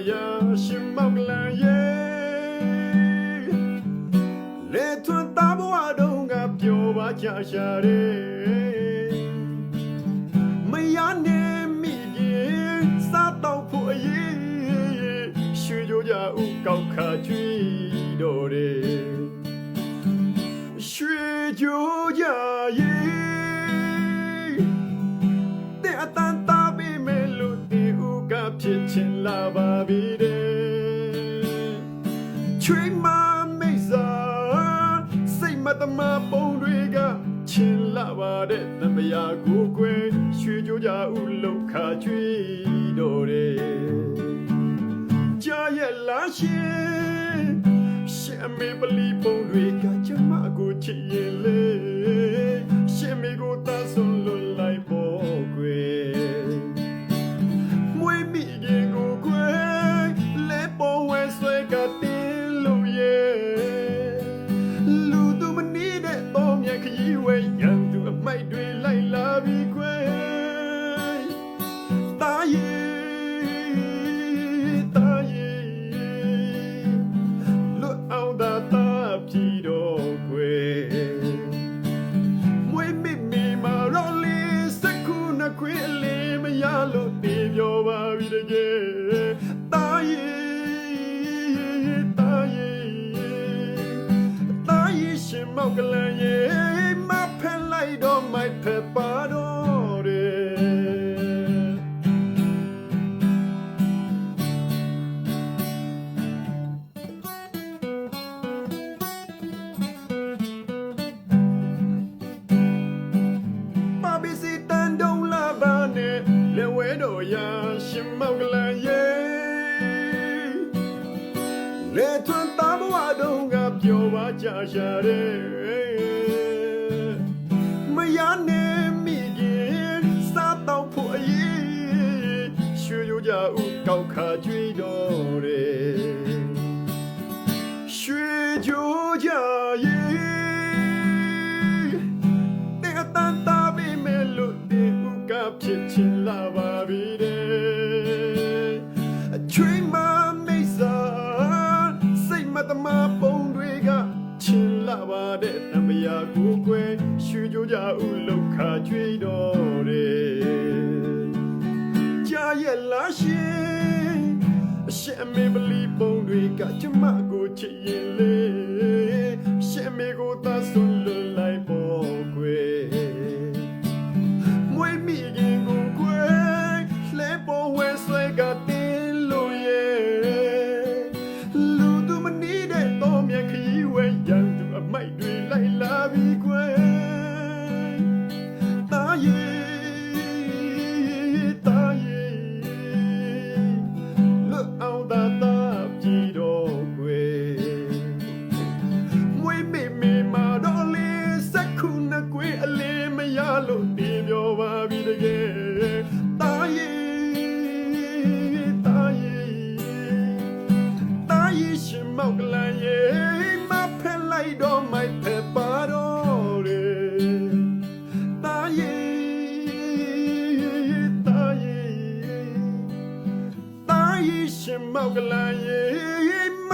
呀，心冒蓝耶。来村大伯阿东阿表把家下的，没呀呢米的，啥刀破耶，学就家有高卡追到的。 ချွေးမမိတ်စာစိတ်မတမပုံတွေကချင်လာပါတဲ့သမယာကိုကွယ်ရွှေကြကြဥလောက်ခါချွေးတော်တယ်ကြာရဲ့လားရှင်ရှင်မေပလီပုံတွေကကျမကိုချစ်ရင်လေရှင်မေကိုတဆုံလွတ်လိုက်ပေါ်ကွယ်မွေးမိခ မောက်ကလန်ယေမဖက်လိုက်တော့မိုက်ဖက်ပါတော့တယ်ပါပစီတန်တုံးလာပါနဲ့လေဝဲတော်ရာရှင်မောက်ကလန် ရဲ့လေထွန်းသားဘဝတုန်းကပြောပါကြရှာတယ်မရနဲ့မိခင်စားတော့ဖို့အရေးရွှေကြကြဥကောက်ခါကျွေးတော် စိတ်မတမပုံတွေကချင်လာပါတဲ့တမယာကိုကွယ်ရွှေကြကြဥလောက်ခါကျွေးတော်တယ်ကြာရဲ့လားရှင်အရှက်မေပလီပုံတွေကကျမကိုချစ်ရင်လေရှက်မေကိုသာဆွ တာယေရှင်မောက်ကလန်ယေမ